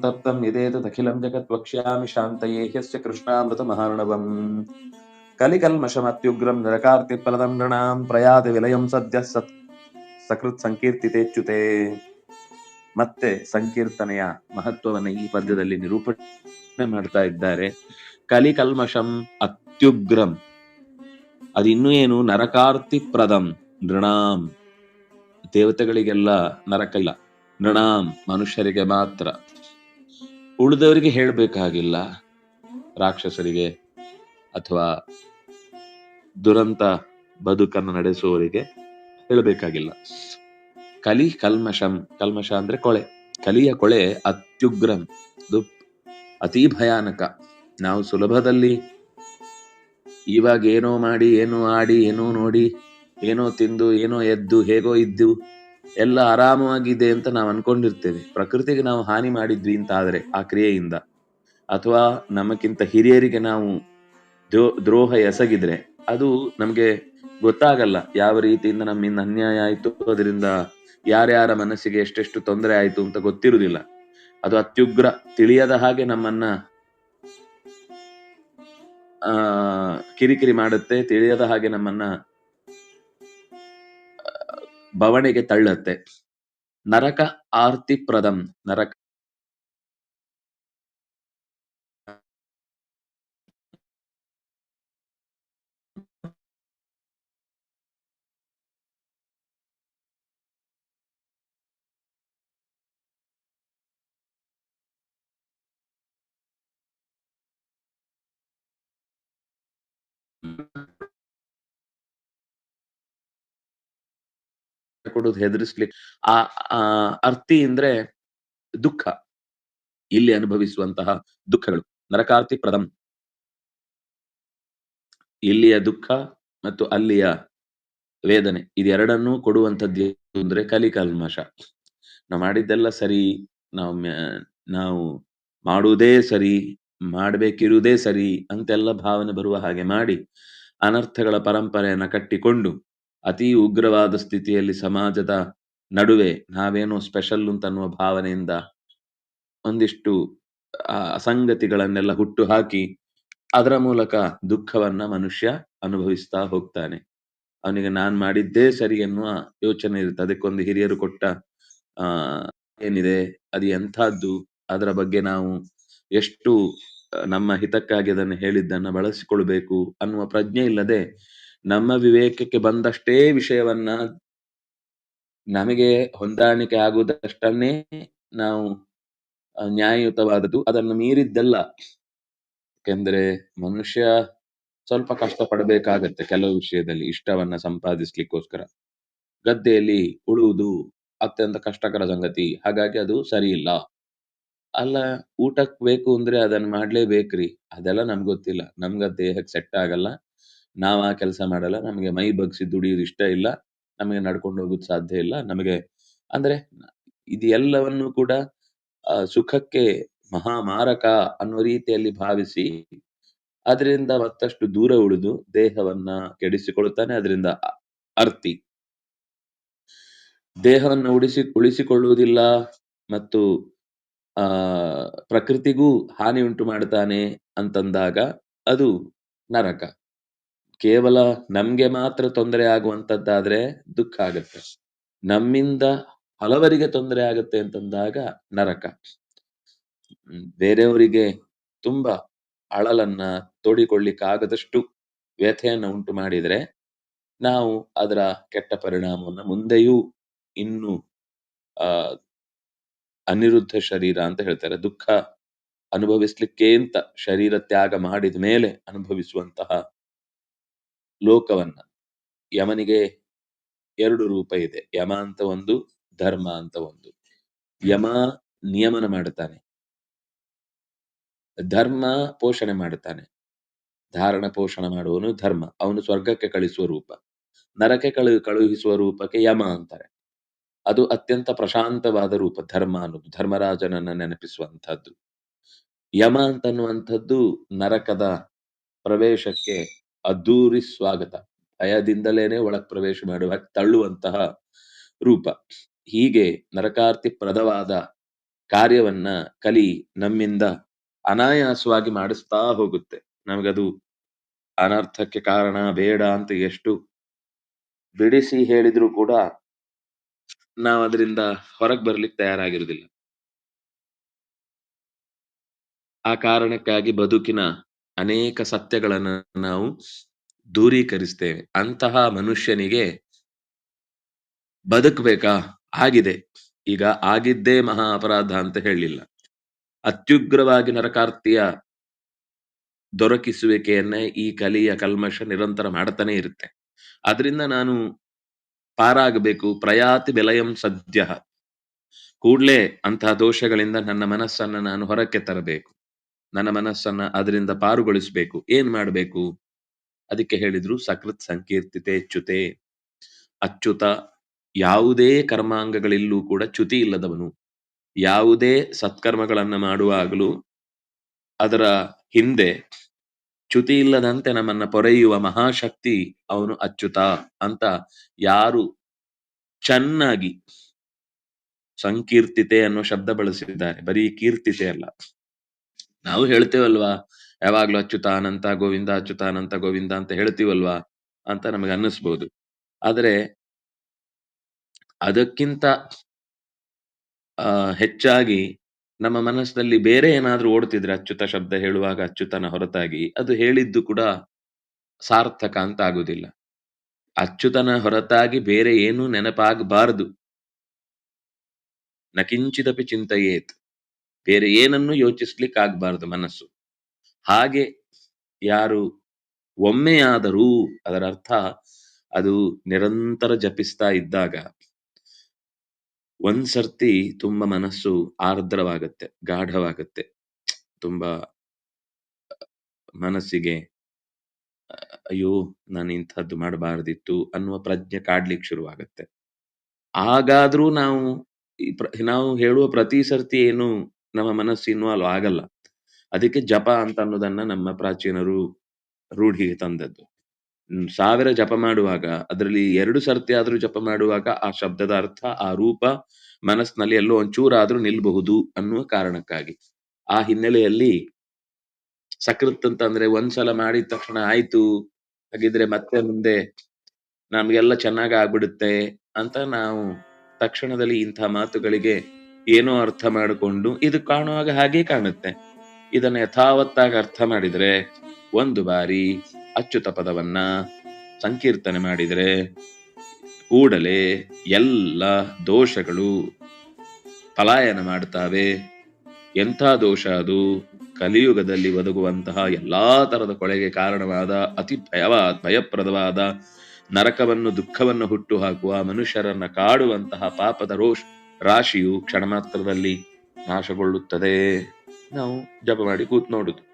ಸಂತಪ್ತಂ ಅಖಿಲಂ ಜಗತ್ ವಕ್ಷ್ಯಾಮಿ ಶಾಂತಯೇ ಹ್ಯಸ್ಯ ಕೃಷ್ಣಾಮೃತಮಹಾರ್ಣವಂ ಕಲಿಕಲ್ಮಷಮತ್ಯುಗ್ರಂ ಪ್ರದಂ ನೃಣಾಂ ಪ್ರಯಾತಿ ವಿಲಯಂ ಸದ್ಯ ಸತ್ ಸಕೃತ್ ಸಂಕೀರ್ತಿತೇಚ್ಯುತೆ ಮತ್ತೆ ಸಂಕೀರ್ತನೆಯ ಮಹತ್ವವನ್ನು ಈ ಪದ್ಯದಲ್ಲಿ ನಿರೂಪಣೆ ಮಾಡ್ತಾ ಇದ್ದಾರೆ. ಕಲಿಕಲ್ಮಷಂ ಅತ್ಯುಗ್ರಂ. ಅದಿನ್ನೂ ಏನು? ನರಕಾರ್ತಿ ಪ್ರದಂ ನೃಣಾಂ. ದೇವತೆಗಳಿಗೆಲ್ಲ ನರಕ ಇಲ್ಲ ನೃಣಾಂ, ಮನುಷ್ಯರಿಗೆ ಮಾತ್ರ. ಉಳಿದವರಿಗೆ ಹೇಳಬೇಕಾಗಿಲ್ಲ. ರಾಕ್ಷಸರಿಗೆ ಅಥವಾ ದುರಂತ ಬದುಕನ್ನು ನಡೆಸುವವರಿಗೆ ಹೇಳಬೇಕಾಗಿಲ್ಲ. ಕಲಿ ಕಲ್ಮಶಂ ಕಲ್ಮಶ ಅಂದ್ರೆ ಕೊಳೆ. ಕಲಿಯ ಕೊಳೆ ಅತ್ಯುಗ್ರಂ. ಅತಿ ಭಯಾನಕ. ನಾವು ಸುಲಭದಲ್ಲಿ ಇವಾಗ ಏನೋ ಮಾಡಿ, ಏನೋ ಆಡಿ, ಏನೋ ನೋಡಿ, ಏನೋ ತಿಂದು, ಏನೋ ಎದ್ದು, ಹೇಗೋ ಇದ್ದು ಎಲ್ಲ ಆರಾಮವಾಗಿದೆ ಅಂತ ನಾವು ಅನ್ಕೊಂಡಿರ್ತೇವೆ. ಪ್ರಕೃತಿಗೆ ನಾವು ಹಾನಿ ಮಾಡಿದ್ವಿ ಅಂತ ಆದ್ರೆ ಆ ಕ್ರಿಯೆಯಿಂದ. ಅಥವಾ ನಮಗಿಂತ ಹಿರಿಯರಿಗೆ ನಾವು ದ್ರೋ- ದ್ರೋಹ ಎಸಗಿದ್ರೆ ಅದು ನಮಗೆ ಗೊತ್ತಾಗಲ್ಲ ಯಾವ ರೀತಿಯಿಂದ ನಮ್ಮಿಂದ ಅನ್ಯಾಯ ಆಯಿತು ಅದರಿಂದ ಯಾರ್ಯಾರ ಮನಸ್ಸಿಗೆ ಎಷ್ಟೆಷ್ಟು ತೊಂದರೆ ಆಯ್ತು ಅಂತ ಗೊತ್ತಿರುವುದಿಲ್ಲ. ಅದು ಅತ್ಯುಗ್ರ ತಿಳಿಯದ ಹಾಗೆ ನಮ್ಮನ್ನ, ಆ, ಕಿರಿಕಿರಿ ಮಾಡುತ್ತೆ, ತಿಳಿಯದ ಹಾಗೆ ನಮ್ಮನ್ನ ಬವಣೆಗೆ ತಳ್ಳತ್ತೆ. ನರಕ ಆರ್ತಿ ಪ್ರದಂ ನರಕ ಕೊಡೋದು ಹೆದರಿಸ್ಲಿಕ್ಕೆ, ಆ ಅರ್ಥಿ ಅಂದ್ರೆ ದುಃಖ. ಇಲ್ಲಿ ಅನುಭವಿಸುವಂತಹ ದುಃಖಗಳು. ನರಕಾರ್ತಿ ಪ್ರದಂ ಇಲ್ಲಿಯ ದುಃಖ ಮತ್ತು ಅಲ್ಲಿಯ ವೇದನೆ, ಇದೆರಡನ್ನೂ ಕೊಡುವಂಥದ್ದು ಅಂದ್ರೆ ಕಲಿಕಲ್ಮಶ. ನಾವು ಮಾಡಿದ್ದೆಲ್ಲ ಸರಿ, ನಾವು ನಾವು ಮಾಡುವುದೇ ಸರಿ, ಮಾಡಬೇಕಿರುವುದೇ ಸರಿ ಅಂತೆಲ್ಲ ಭಾವನೆ ಬರುವ ಹಾಗೆ ಮಾಡಿ ಅನರ್ಥಗಳ ಪರಂಪರೆಯನ್ನ ಕಟ್ಟಿಕೊಂಡು ಅತಿ ಉಗ್ರವಾದ ಸ್ಥಿತಿಯಲ್ಲಿ ಸಮಾಜದ ನಡುವೆ ನಾವೇನೋ ಸ್ಪೆಷಲ್ ಅಂತನ್ನುವ ಭಾವನೆಯಿಂದ ಒಂದಿಷ್ಟು ಅಸಂಗತಿಗಳನ್ನೆಲ್ಲ ಹುಟ್ಟು ಹಾಕಿ ಅದರ ಮೂಲಕ ದುಃಖವನ್ನ ಮನುಷ್ಯ ಅನುಭವಿಸ್ತಾ ಹೋಗ್ತಾನೆ. ಅವನಿಗೆ ನಾನ್ ಮಾಡಿದ್ದೇ ಸರಿ ಎನ್ನುವ ಯೋಚನೆ ಇರುತ್ತೆ. ಅದಕ್ಕೊಂದು ಹಿರಿಯರು ಕೊಟ್ಟ ಏನಿದೆ? ಅದು ಎಂಥದ್ದು? ಅದರ ಬಗ್ಗೆ ನಾವು ಎಷ್ಟು, ನಮ್ಮ ಹಿತಕ್ಕಾಗಿ ಅದನ್ನು ಹೇಳಿದ್ದನ್ನ ಬಳಸಿಕೊಳ್ಬೇಕು ಅನ್ನುವ ಪ್ರಜ್ಞೆ ಇಲ್ಲದೆ ನಮ್ಮ ವಿವೇಕಕ್ಕೆ ಬಂದಷ್ಟೇ ವಿಷಯವನ್ನ ನಮಗೆ ಹೊಂದಾಣಿಕೆ ಆಗುವುದಷ್ಟನ್ನೇ ನಾವು ನ್ಯಾಯಯುತವಾದದ್ದು. ಅದನ್ನು ಮೀರಿದ್ದಲ್ಲ. ಯಾಕೆಂದ್ರೆ ಮನುಷ್ಯ ಸ್ವಲ್ಪ ಕಷ್ಟ ಪಡಬೇಕಾಗತ್ತೆ ಕೆಲವು ವಿಷಯದಲ್ಲಿ ಇಷ್ಟವನ್ನ ಸಂಪಾದಿಸ್ಲಿಕ್ಕೋಸ್ಕರ. ಗದ್ದೆಯಲ್ಲಿ ಉಳುವುದು ಅತ್ಯಂತ ಕಷ್ಟಕರ ಸಂಗತಿ. ಹಾಗಾಗಿ ಅದು ಸರಿ ಇಲ್ಲ ಅಲ್ಲ ಊಟಕ್ ಬೇಕು ಅಂದ್ರೆ ಅದನ್ನ ಮಾಡ್ಲೇಬೇಕ್ರಿ. ಅದೆಲ್ಲ ನಮ್ಗೆ ಗೊತ್ತಿಲ್ಲ. ನಮ್ಗ ದೇಹಕ್ಕೆ ಸೆಟ್ ಆಗಲ್ಲ. ನಾವ್ ಆ ಕೆಲಸ ಮಾಡಲ್ಲ ನಮಗೆ ಮೈ ಬಗ್ಸಿ ದುಡಿಯೋದು ಇಷ್ಟ ಇಲ್ಲ ನಮಗೆ ನಡ್ಕೊಂಡು ಹೋಗೋದು ಸಾಧ್ಯ ಇಲ್ಲ ನಮಗೆ ಅಂದ್ರೆ ಇದು ಎಲ್ಲವನ್ನು ಕೂಡ ಆ, ಸುಖಕ್ಕೆ ಮಹಾಮಾರಕ ಅನ್ನೋ ರೀತಿಯಲ್ಲಿ ಭಾವಿಸಿ ಅದರಿಂದ ಮತ್ತಷ್ಟು ದೂರ ಉಳಿದು ದೇಹವನ್ನ ಕೆಡಿಸಿಕೊಳ್ಳುತ್ತಾನೆ ಅದರಿಂದ ಅ- ಅರ್ತಿ. ದೇಹವನ್ನು ಉಳಿಸಿ ಉಳಿಸಿಕೊಳ್ಳುವುದಿಲ್ಲ ಮತ್ತು ಆ ಪ್ರಕೃತಿಗೂ ಹಾನಿ ಉಂಟು ಮಾಡ್ತಾನೆ ಅಂತಂದಾಗ ಅದು ನರಕ. ಕೇವಲ ನಮ್ಗೆ ಮಾತ್ರ ತೊಂದರೆ ಆಗುವಂತದ್ದಾದ್ರೆ ದುಃಖ ಆಗತ್ತೆ. ನಮ್ಮಿಂದ ಹಲವರಿಗೆ ತೊಂದರೆ ಆಗತ್ತೆ ಅಂತಂದಾಗ ನರಕ. ಬೇರೆಯವರಿಗೆ ತುಂಬಾ ಅಳಲನ್ನ ತೋಡಿಕೊಳ್ಳಿಕ್ಕಾಗದಷ್ಟು ವ್ಯಥೆಯನ್ನು ಉಂಟು ಮಾಡಿದ್ರೆ ನಾವು ಅದರ ಕೆಟ್ಟ ಪರಿಣಾಮವನ್ನು ಮುಂದೆಯೂ ಇನ್ನು, ಆ, ಅನಿರುದ್ಧ ಶರೀರ ಅಂತ ಹೇಳ್ತಾರೆ. ದುಃಖ ಅನುಭವಿಸ್ಲಿಕ್ಕೆ ಅಂತ ಶರೀರ ತ್ಯಾಗ ಮಾಡಿದ ಮೇಲೆ ಅನುಭವಿಸುವಂತಹ ಲೋಕವನ್ನ. ಯಮನಿಗೆ ಎರಡು ರೂಪ ಇದೆ. ಯಮ ಅಂತ ಒಂದು, ಧರ್ಮ ಅಂತ ಒಂದು. ಯಮ ನಿಯಮನ ಮಾಡುತ್ತಾನೆ. ಧರ್ಮ ಪೋಷಣೆ ಮಾಡುತ್ತಾನೆ. ಧಾರಣ ಪೋಷಣ ಮಾಡುವನು ಧರ್ಮ. ಅವನು ಸ್ವರ್ಗಕ್ಕೆ ಕಳಿಸುವ ರೂಪ. ನರಕೆ ಕಳು, ಕಳುಹಿಸುವ ರೂಪಕ್ಕೆ ಯಮ ಅಂತಾರೆ. ಅದು ಅತ್ಯಂತ ಪ್ರಶಾಂತವಾದ ರೂಪ. ಧರ್ಮ ಅನ್ನೋದು, ಧರ್ಮರಾಜನನ್ನ ನೆನಪಿಸುವಂತಹದ್ದು ಯಮ ಅಂತನ್ನುವಂಥದ್ದು ನರಕದ ಪ್ರವೇಶಕ್ಕೆ ಅದ್ದೂರಿ ಸ್ವಾಗತ. ಭಯದಿಂದಲೇನೆ ಒಳಗ್ ಪ್ರವೇಶ ಮಾಡುವ, ತಳ್ಳುವಂತಹ ರೂಪ. ಹೀಗೆ ನರಕಾರ್ತಿ ಪ್ರದವಾದ ಕಾರ್ಯವನ್ನ ಕಲಿ ನಮ್ಮಿಂದ ಅನಾಯಾಸವಾಗಿ ಮಾಡಿಸ್ತಾ ಹೋಗುತ್ತೆ. ನಮಗದು ಅನರ್ಥಕ್ಕೆ ಕಾರಣ ಬೇಡ ಅಂತ ಎಷ್ಟು ಬಿಡಿಸಿ ಹೇಳಿದ್ರು ಕೂಡ ನಾವು ಅದರಿಂದ ಹೊರಗೆ ಬರ್ಲಿಕ್ಕೆ ತಯಾರಾಗಿರುವುದಿಲ್ಲ ಆ ಕಾರಣಕ್ಕಾಗಿ ಬದುಕಿನ ಅನೇಕ ಸತ್ಯಗಳನ್ನು ನಾವು ದೂರೀಕರಿಸ್ತೇವೆ. ಅಂತಹ ಮನುಷ್ಯನಿಗೆ ಬದುಕ್ಬೇಕಾ? ಆಗಿದೆ. ಈಗ ಆಗಿದ್ದೇ ಮಹಾ ಅಪರಾಧ ಅಂತ ಹೇಳಿಲ್ಲ ಅತ್ಯುಗ್ರವಾಗಿ ನರಕಾರ್ತಿಯ ದೊರಕಿಸುವಿಕೆಯನ್ನ ಈ ಕಲಿಯ ಕಲ್ಮಶ ನಿರಂತರ ಮಾಡ್ತಾನೆ ಇರುತ್ತೆ. ಅದರಿಂದ ನಾನು ಪಾರಾಗಬೇಕು. ಪ್ರಯಾತಿ ಬೆಲಯಂ ಸದ್ಯ. ಕೂಡ್ಲೇ ಅಂತಹ ದೋಷಗಳಿಂದ ನನ್ನ ಮನಸ್ಸನ್ನ ನಾನು ಹೊರಕ್ಕೆ ತರಬೇಕು. ನನ್ನ ಮನಸ್ಸನ್ನ ಅದರಿಂದ ಪಾರುಗೊಳಿಸಬೇಕು. ಏನ್ ಮಾಡಬೇಕು? ಅದಕ್ಕೆ ಹೇಳಿದ್ರು, ಸಕೃತ್ ಸಂಕೀರ್ತಿತೆ ಚ್ಯುತೆ. ಅಚ್ಯುತ, ಯಾವುದೇ ಕರ್ಮಾಂಗಗಳಿಲ್ಲೂ ಕೂಡ ಚ್ಯುತಿ ಇಲ್ಲದವನು. ಯಾವುದೇ ಸತ್ಕರ್ಮಗಳನ್ನ ಮಾಡುವಾಗಲೂ ಅದರ ಹಿಂದೆ ಚ್ಯುತಿ ಇಲ್ಲದಂತೆ ನಮ್ಮನ್ನ ಪೊರೆಯುವ ಮಹಾಶಕ್ತಿ ಅವನು ಅಚ್ಯುತ ಅಂತ ಯಾರು ಚೆನ್ನಾಗಿ ಸಂಕೀರ್ತಿತೆ ಅನ್ನೋ ಶಬ್ದ ಬಳಸಿದ್ದಾರೆ. ಬರೀ ಕೀರ್ತಿತೆ ಅಲ್ಲ. ನಾವು ಹೇಳ್ತೇವಲ್ವಾ? ಯಾವಾಗ್ಲೂ ಅಚ್ಯುತ ಅನಂತ ಗೋವಿಂದ ಅಚ್ಯುತ ಅನಂತ ಗೋವಿಂದ ಅಂತ ಹೇಳ್ತೀವಲ್ವಾ? ಅಂತ ನಮಗೆ ಅನ್ನಿಸ್ಬೋದು. ಆದರೆ ಅದಕ್ಕಿಂತ ಹೆಚ್ಚಾಗಿ ನಮ್ಮ ಮನಸ್ಸಿನಲ್ಲಿ ಬೇರೆ ಏನಾದ್ರೂ ಓಡ್ತಿದ್ರೆ ಅಚ್ಯುತ ಶಬ್ದ ಹೇಳುವಾಗ ಅಚ್ಯುತನ ಹೊರತಾಗಿ, ಅದು ಹೇಳಿದ್ದು ಕೂಡ ಸಾರ್ಥಕ ಅಂತ ಆಗುದಿಲ್ಲ. ಅಚ್ಯುತನ ಹೊರತಾಗಿ ಬೇರೆ ಏನೂ ನೆನಪಾಗಬಾರದು. ನಕಿಂಚಿದಪಿ ಚಿಂತೆಯೇತ್. ಬೇರೆ ಏನನ್ನು ಯೋಚಿಸ್ಲಿಕ್ಕೆ ಆಗ್ಬಾರ್ದು ಮನಸ್ಸು. ಹಾಗೆ ಯಾರು ಒಮ್ಮೆಯಾದರೂ, ಅದರ ಅರ್ಥ ಅದು ನಿರಂತರ ಜಪಿಸ್ತಾ ಇದ್ದಾಗ ಒಂದ್ಸರ್ತಿ ತುಂಬಾ ಮನಸ್ಸು ಆರ್ದ್ರವಾಗತ್ತೆ, ಗಾಢವಾಗತ್ತೆ. ತುಂಬಾ ಮನಸ್ಸಿಗೆ, ಅಯ್ಯೋ, ನಾನು ಇಂಥದ್ದು ಮಾಡಬಾರ್ದಿತ್ತು ಅನ್ನುವ ಪ್ರಜ್ಞೆ ಕಾಡ್ಲಿಕ್ಕೆ ಶುರುವಾಗತ್ತೆ. ಆಗಾದ್ರೂ ನಾವು ನಾವು ಹೇಳುವ ಪ್ರತಿ ಸರ್ತಿ ಏನು ನಮ್ಮ ಮನಸ್ಸು ಇನ್ವಾಲ್ವ್ ಆಗಲ್ಲ. ಅದಕ್ಕೆ ಜಪ ಅಂತ ಅನ್ನೋದನ್ನ ನಮ್ಮ ಪ್ರಾಚೀನರು ರೂಢಿಗೆ ತಂದದ್ದು. ಸಾವಿರ ಜಪ ಮಾಡುವಾಗ, ಅದರಲ್ಲಿ ಎರಡು ಸರ್ತಿ ಆದ್ರೂ ಜಪ ಮಾಡುವಾಗ ಆ ಶಬ್ದದ ಅರ್ಥ, ಆ ರೂಪ ಮನಸ್ಸಿನಲ್ಲಿ ಎಲ್ಲೋ ಒಂಚೂರಾದ್ರೂ ನಿಲ್ಬಹುದು ಅನ್ನುವ ಕಾರಣಕ್ಕಾಗಿ. ಆ ಹಿನ್ನೆಲೆಯಲ್ಲಿ ಸಕೃತ್ ಅಂತಂದ್ರೆ ಒಂದ್ಸಲ ಮಾಡಿದ ತಕ್ಷಣ ಆಯ್ತು, ಹಾಗಿದ್ರೆ ಮತ್ತೆ ಮುಂದೆ ನಮ್ಗೆಲ್ಲ ಚೆನ್ನಾಗಿ ಆಗ್ಬಿಡುತ್ತೆ ಅಂತ ನಾವು ತಕ್ಷಣದಲ್ಲಿ ಇಂಥ ಮಾತುಗಳಿಗೆ ಏನೋ ಅರ್ಥ ಮಾಡಿಕೊಂಡು ಇದು ಕಾಣುವಾಗ ಹಾಗೆ ಕಾಣುತ್ತೆ. ಇದನ್ನ ಯಥಾವತ್ತಾಗಿ ಅರ್ಥ ಮಾಡಿದ್ರೆ ಒಂದು ಬಾರಿ ಅಚ್ಯುತ ಪದವನ್ನ ಸಂಕೀರ್ತನೆ ಮಾಡಿದರೆ ಕೂಡಲೇ ಎಲ್ಲ ದೋಷಗಳು ಪಲಾಯನ ಮಾಡ್ತಾವೆ. ಎಂಥ ದೋಷ ಅದು? ಕಲಿಯುಗದಲ್ಲಿ ಒದಗುವಂತಹ ಎಲ್ಲಾ ತರದ ಕೊಳೆಗೆ ಕಾರಣವಾದ ಅತಿ ಭಯವಾದ ಭಯಪ್ರದವಾದ ನರಕವನ್ನು, ದುಃಖವನ್ನು ಹುಟ್ಟು ಹಾಕುವ ಮನುಷ್ಯರನ್ನ ಕಾಡುವಂತಹ ಪಾಪದ ರೋಷ್. ರಾಶಿಯು ಕ್ಷಣ ಮಾತ್ರದಲ್ಲಿ ನಾಶಗೊಳ್ಳುತ್ತದೆ. ನಾವು ಜಪ ಮಾಡಿ ಕೂತ್ ನೋಡುದು.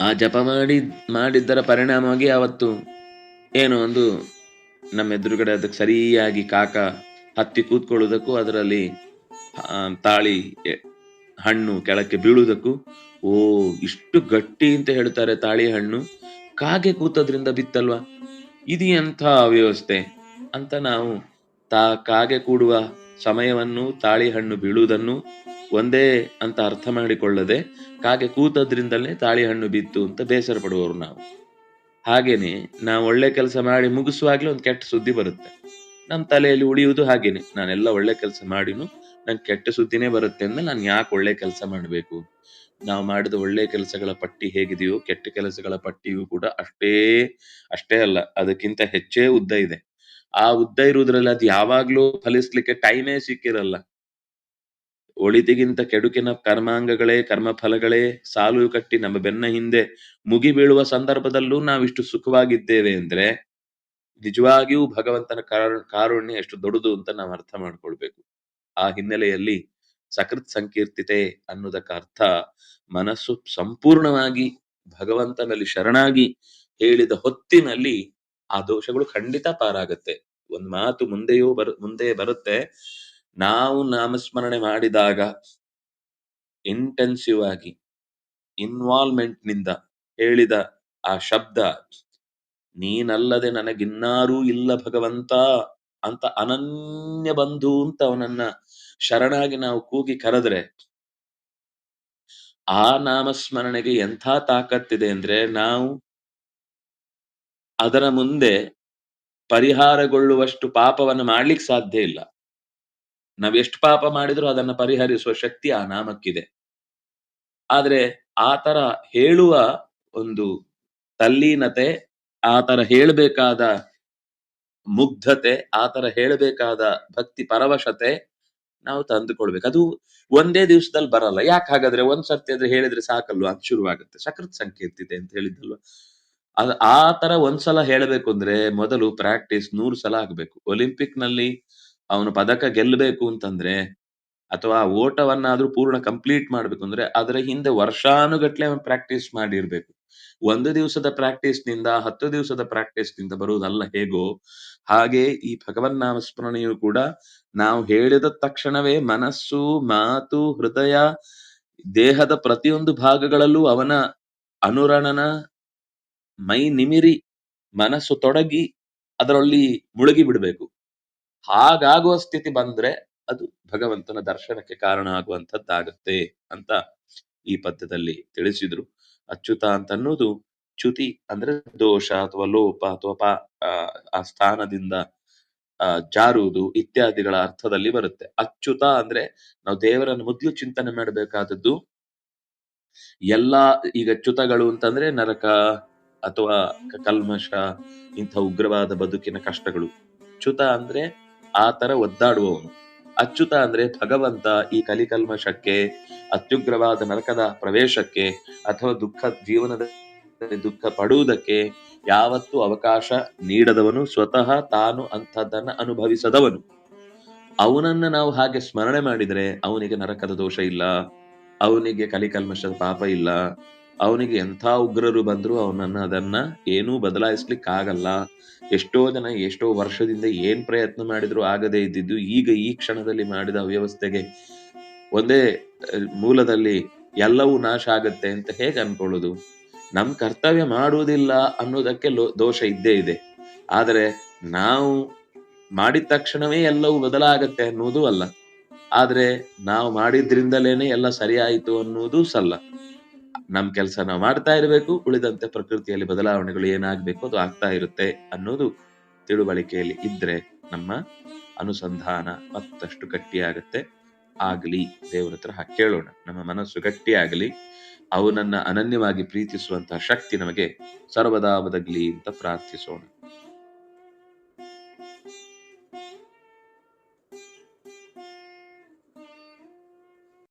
ಆ ಜಪ ಮಾಡಿ ಮಾಡಿದ್ದರ ಪರಿಣಾಮವಾಗಿ ಅವತ್ತು ಏನೋ ಒಂದು ನಮ್ಮ ಎದುರುಗಡೆ ಅದಕ್ಕೆ ಸರಿಯಾಗಿ ಕಾಕ ಹತ್ತಿ ಕೂತ್ಕೊಳ್ಳುವುದಕ್ಕೂ ಅದರಲ್ಲಿ ತಾಳಿ ಹಣ್ಣು ಕೆಳಕ್ಕೆ ಬೀಳುವುದಕ್ಕೂ ಓ ಇಷ್ಟು ಗಟ್ಟಿ ಅಂತ ಹೇಳ್ತಾರೆ ತಾಳಿ ಹಣ್ಣು. ಕಾಗೆ ಕೂತದ್ರಿಂದ ಬಿತ್ತಲ್ವಾ? ಇದು ಎಂಥ ಅವ್ಯವಸ್ಥೆ ಅಂತ ನಾವು ತಾ ಕಾಗೆ ಕೂಡುವ ಸಮಯವನ್ನು ತಾಳಿ ಹಣ್ಣು ಬೀಳುವುದನ್ನು ಒಂದೇ ಅಂತ ಅರ್ಥ ಮಾಡಿಕೊಳ್ಳದೆ ಕಾಗೆ ಕೂತದ್ರಿಂದಲೇ ತಾಳಿ ಹಣ್ಣು ಬಿತ್ತು ಅಂತ ಬೇಸರ ಪಡುವವರು ನಾವು. ಹಾಗೇನೆ ನಾವು ಒಳ್ಳೆ ಕೆಲಸ ಮಾಡಿ ಮುಗಿಸುವಾಗ್ಲೇ ಒಂದು ಕೆಟ್ಟ ಸುದ್ದಿ ಬರುತ್ತೆ. ನಮ್ಮ ತಲೆಯಲ್ಲಿ ಉಳಿಯುವುದು ಹಾಗೇನೆ. ನಾನೆಲ್ಲ ಒಳ್ಳೆ ಕೆಲಸ ಮಾಡಿನೂ ನಂಗೆ ಕೆಟ್ಟ ಸುದ್ದಿನೇ ಬರುತ್ತೆ ಅಂದ್ರೆ ನಾನು ಯಾಕೆ ಒಳ್ಳೆ ಕೆಲಸ ಮಾಡಬೇಕು? ನಾವು ಮಾಡಿದ ಒಳ್ಳೆ ಕೆಲಸಗಳ ಪಟ್ಟಿ ಹೇಗಿದೆಯೋ ಕೆಟ್ಟ ಕೆಲಸಗಳ ಪಟ್ಟಿಯೂ ಕೂಡ ಅಷ್ಟೇ ಅಷ್ಟೇ ಅಲ್ಲ. ಅದಕ್ಕಿಂತ ಹೆಚ್ಚೇ ಉದ್ದ ಇದೆ. ಆ ಉದ್ದ ಇರುವುದ್ರಲ್ಲಿ ಅದು ಯಾವಾಗ್ಲೂ ಫಲಿಸ್ಲಿಕ್ಕೆ ಟೈಮೇ ಸಿಕ್ಕಿರಲ್ಲ. ಒಳಿತಿಗಿಂತ ಕೆಡುಕಿನ ಕರ್ಮಾಂಗಗಳೇ, ಕರ್ಮಫಲಗಳೇ ಸಾಲು ಕಟ್ಟಿ ನಮ್ಮ ಬೆನ್ನ ಹಿಂದೆ ಮುಗಿ ಬೀಳುವ ಸಂದರ್ಭದಲ್ಲೂ ನಾವಿಷ್ಟು ಸುಖವಾಗಿದ್ದೇವೆ ಅಂದ್ರೆ ನಿಜವಾಗಿಯೂ ಭಗವಂತನ ಕಾರು- ಕಾರುಣ್ಯ ಎಷ್ಟು ದೊಡ್ಡದು ಅಂತ ನಾವು ಅರ್ಥ ಮಾಡ್ಕೊಳ್ಬೇಕು. ಆ ಹಿನ್ನೆಲೆಯಲ್ಲಿ ಸಕೃತ್ ಸಂಕೀರ್ತಿತೆ ಅನ್ನೋದಕ್ಕ ಅರ್ಥ ಮನಸ್ಸು ಸಂಪೂರ್ಣವಾಗಿ ಭಗವಂತನಲ್ಲಿ ಶರಣಾಗಿ ಹೇಳಿದ ಹೊತ್ತಿನಲ್ಲಿ ಆ ದೋಷಗಳು ಖಂಡಿತ ಪಾರಾಗುತ್ತೆ. ಒಂದ್ ಮಾತು ಮುಂದೆಯೂ ಮುಂದೆ ಬರುತ್ತೆ. ನಾವು ನಾಮಸ್ಮರಣೆ ಮಾಡಿದಾಗ ಇಂಟೆನ್ಸಿವ್ ಆಗಿ ಇನ್ವಾಲ್ವ್ಮೆಂಟ್ನಿಂದ ಹೇಳಿದ ಆ ಶಬ್ದ, ನೀನಲ್ಲದೆ ನನಗಿನ್ನಾರೂ ಇಲ್ಲ ಭಗವಂತ ಅಂತ ಅನನ್ಯ ಬಂಧು ಅಂತ ಅವನನ್ನ ಶರಣಾಗಿ ನಾವು ಕೂಗಿ ಕರೆದ್ರೆ, ಆ ನಾಮಸ್ಮರಣೆಗೆ ಎಂಥ ತಾಕತ್ತಿದೆ ಅಂದ್ರೆ ನಾವು ಅದರ ಮುಂದೆ ಪರಿಹಾರಗೊಳ್ಳುವಷ್ಟು ಪಾಪವನ್ನು ಮಾಡ್ಲಿಕ್ಕೆ ಸಾಧ್ಯ ಇಲ್ಲ. ನಾವ್ ಎಷ್ಟು ಪಾಪ ಮಾಡಿದ್ರು ಅದನ್ನ ಪರಿಹರಿಸುವ ಶಕ್ತಿ ಆ ನಾಮಕ್ಕಿದೆ. ಆದ್ರೆ ಆತರ ತರ ಹೇಳುವ ಒಂದು ತಲ್ಲೀನತೆ ಆತರ ಹೇಳಬೇಕಾದ ಮುಗ್ಧತೆ, ಆ ತರ ಹೇಳ್ಬೇಕಾದ ಭಕ್ತಿ ಪರವಶತೆ ನಾವು ತಂದುಕೊಳ್ಬೇಕು. ಅದು ಒಂದೇ ದಿವಸದಲ್ಲಿ ಬರಲ್ಲ. ಯಾಕೆ ಹಾಗಾದ್ರೆ ಒಂದ್ ಸರ್ತಿ ಆದ್ರೆ ಹೇಳಿದ್ರೆ ಸಾಕಲ್ವಾ? ಅಂತ ಶುರುವಾಗುತ್ತೆ. ಸಕೃತ್ ಸಂಕೇತಿದೆ ಅಂತ ಹೇಳಿದ್ದಲ್ವಾ? ಅದ್ ಆ ತರ ಒಂದ್ಸಲ ಹೇಳಬೇಕು ಅಂದ್ರೆ ಮೊದಲು ಪ್ರಾಕ್ಟೀಸ್ ನೂರು ಸಲ ಆಗ್ಬೇಕು ಒಲಿಂಪಿಕ್ನಲ್ಲಿ ಅವನು ಪದಕ ಗೆಲ್ಲಬೇಕು ಅಂತಂದ್ರೆ ಅಥವಾ ಓಟವನ್ನಾದ್ರೂ ಪೂರ್ಣ ಕಂಪ್ಲೀಟ್ ಮಾಡ್ಬೇಕು ಅಂದ್ರೆ ಅದರ ಹಿಂದೆ ವರ್ಷಾನುಗಟ್ಲೆ ಅವನು ಪ್ರಾಕ್ಟೀಸ್ ಮಾಡಿರ್ಬೇಕು. ಒಂದು ದಿವಸದ ಪ್ರಾಕ್ಟೀಸ್ನಿಂದ ಹತ್ತು ದಿವಸದ ಪ್ರಾಕ್ಟೀಸ್ನಿಂದ ಬರುವುದಲ್ಲ ಹೇಗೋ ಹಾಗೆ ಈ ಭಗವನ್ ನಾಮ ಸ್ಮರಣೆಯು ಕೂಡ ನಾವು ಹೇಳಿದ ತಕ್ಷಣವೇ ಮನಸ್ಸು, ಮಾತು, ಹೃದಯ, ದೇಹದ ಪ್ರತಿಯೊಂದು ಭಾಗಗಳಲ್ಲೂ ಅವನ ಅನುರಣನ ಮೈ ನಿಮಿರಿ ಮನಸ್ಸು ತೊಡಗಿ ಅದರಲ್ಲಿ ಮುಳುಗಿ ಬಿಡಬೇಕು. ಹಾಗಾಗುವ ಸ್ಥಿತಿ ಬಂದ್ರೆ ಅದು ಭಗವಂತನ ದರ್ಶನಕ್ಕೆ ಕಾರಣ ಆಗುವಂಥದ್ದಾಗತ್ತೆ ಅಂತ ಈ ಪದ್ಯದಲ್ಲಿ ತಿಳಿಸಿದ್ರು. ಅಚ್ಯುತ ಅಂತ ಅನ್ನೋದು ಚ್ಯುತಿ ಅಂದ್ರೆ ದೋಷ ಅಥವಾ ಲೋಪ ಅಥವಾ ಪಾ ಆ, ಸ್ಥಾನದಿಂದ ಜಾರುವುದು ಇತ್ಯಾದಿಗಳ ಅರ್ಥದಲ್ಲಿ ಬರುತ್ತೆ. ಅಚ್ಯುತ ಅಂದ್ರೆ ನಾವು ದೇವರನ್ನು ಮೊದಲು ಚಿಂತನೆ ಮಾಡಬೇಕಾದದ್ದು ಎಲ್ಲಾ ಈಗ ಚ್ಯುತಗಳು ಅಂತಂದ್ರೆ ನರಕ ಅಥವಾ ಕಲ್ಮಶ ಇಂಥ ಉಗ್ರವಾದ ಬದುಕಿನ ಕಷ್ಟಗಳು. ಚ್ಯುತ ಅಂದ್ರೆ ಆ ತರ ಒದ್ದಾಡುವವನು. ಅಚ್ಯುತ ಅಂದ್ರೆ ಭಗವಂತ ಈ ಕಲಿಕಲ್ಮಶಕ್ಕೆ, ಅತ್ಯುಗ್ರವಾದ ನರಕದ ಪ್ರವೇಶಕ್ಕೆ ಅಥವಾ ದುಃಖ ಜೀವನದ ದುಃಖ ಪಡುವುದಕ್ಕೆ ಯಾವತ್ತೂ ಅವಕಾಶ ನೀಡದವನು, ಸ್ವತಃ ತಾನು ಅಂಥದ್ದನ್ನ ಅನುಭವಿಸದವನು. ಅವನನ್ನ ನಾವು ಹಾಗೆ ಸ್ಮರಣೆ ಮಾಡಿದರೆ ಅವನಿಗೆ ನರಕದ ದೋಷ ಇಲ್ಲ, ಅವನಿಗೆ ಕಲಿಕಲ್ಮಶದ ಪಾಪ ಇಲ್ಲ ಅವನಿಗೆ ಎಂಥ ಉಗ್ರರು ಬಂದ್ರು ಅವನನ್ನ, ಅದನ್ನ ಏನೂ ಬದಲಾಯಿಸ್ಲಿಕ್ಕೆ ಆಗಲ್ಲ ಎಷ್ಟೋ ಜನ ಎಷ್ಟೋ ವರ್ಷದಿಂದ ಏನ್ ಪ್ರಯತ್ನ ಮಾಡಿದ್ರು ಆಗದೇ ಇದ್ದಿದ್ದು ಈಗ ಈ ಕ್ಷಣದಲ್ಲಿ ಮಾಡಿದ ವ್ಯವಸ್ಥೆಗೆ ಒಂದೇ ಮೂಲದಲ್ಲಿ ಎಲ್ಲವೂ ನಾಶ ಆಗತ್ತೆ ಅಂತ ಹೇಗೆ ಅನ್ಕೊಳ್ಳೋದು? ನಮ್ ಕರ್ತವ್ಯ ಮಾಡುವುದಿಲ್ಲ ಅನ್ನೋದಕ್ಕೆ ದೋಷ ಇದ್ದೇ ಇದೆ. ಆದರೆ ನಾವು ಮಾಡಿದ ತಕ್ಷಣವೇ ಎಲ್ಲವೂ ಬದಲಾಗತ್ತೆ ಅನ್ನೋದು ಅಲ್ಲ. ಆದ್ರೆ ನಾವು ಮಾಡಿದ್ರಿಂದಲೇನೆ ಎಲ್ಲ ಸರಿಯಾಯಿತು ಅನ್ನೋದು ಸಲ್ಲ. ನಮ್ ಕೆಲಸ ನಾವು ಮಾಡ್ತಾ ಇರಬೇಕು, ಉಳಿದಂತೆ ಪ್ರಕೃತಿಯಲ್ಲಿ ಬದಲಾವಣೆಗಳು ಏನಾಗಬೇಕು ಅದು ಆಗ್ತಾ ಇರುತ್ತೆ ಅನ್ನೋದು ತಿಳುವಳಿಕೆಯಲ್ಲಿ ಇದ್ರೆ ನಮ್ಮ ಅನುಸಂಧಾನ ಮತ್ತಷ್ಟು ಗಟ್ಟಿಯಾಗತ್ತೆ. ಆಗ್ಲಿ, ದೇವರ ಹತ್ರ ಕೇಳೋಣ. ನಮ್ಮ ಮನಸ್ಸು ಗಟ್ಟಿಯಾಗಲಿ ಅವನನ್ನ ಅನನ್ಯವಾಗಿ ಪ್ರೀತಿಸುವಂತಹ ಶಕ್ತಿ ನಮಗೆ ಸರ್ವದಾ ಬದಗ್ಲಿ ಅಂತ ಪ್ರಾರ್ಥಿಸೋಣ.